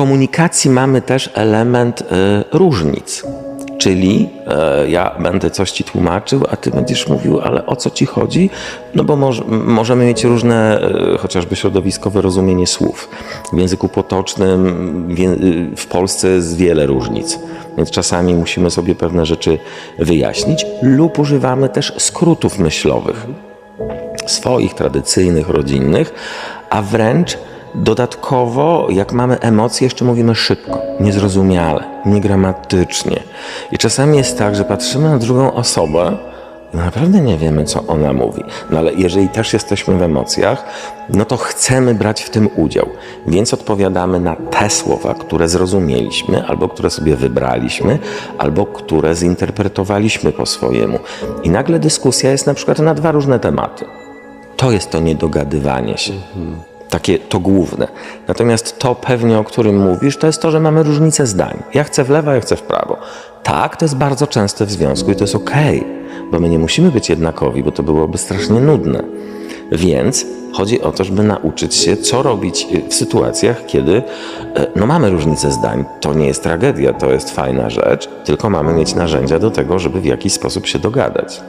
komunikacji mamy też element e, różnic. Czyli e, ja będę coś ci tłumaczył, a ty będziesz mówił, ale o co ci chodzi? No bo moż, możemy mieć różne, e, chociażby środowiskowe rozumienie słów. W języku potocznym w, w Polsce jest wiele różnic, więc czasami musimy sobie pewne rzeczy wyjaśnić, lub używamy też skrótów myślowych swoich, tradycyjnych, rodzinnych, a wręcz dodatkowo, jak mamy emocje, jeszcze mówimy szybko, niezrozumiale, niegramatycznie. I czasami jest tak, że patrzymy na drugą osobę i naprawdę nie wiemy, co ona mówi. No ale jeżeli też jesteśmy w emocjach, no to chcemy brać w tym udział. Więc odpowiadamy na te słowa, które zrozumieliśmy, albo które sobie wybraliśmy, albo które zinterpretowaliśmy po swojemu. I nagle dyskusja jest na przykład na dwa różne tematy. To jest to niedogadywanie się. Takie to główne. Natomiast to pewnie, o którym mówisz, to jest to, że mamy różnicę zdań. Ja chcę w lewo, ja chcę w prawo. Tak, to jest bardzo częste w związku i to jest okej, bo my nie musimy być jednakowi, bo to byłoby strasznie nudne. Więc chodzi o to, żeby nauczyć się, co robić w sytuacjach, kiedy e, no, mamy różnicę zdań. To nie jest tragedia, to jest fajna rzecz, tylko mamy mieć narzędzia do tego, żeby w jakiś sposób się dogadać.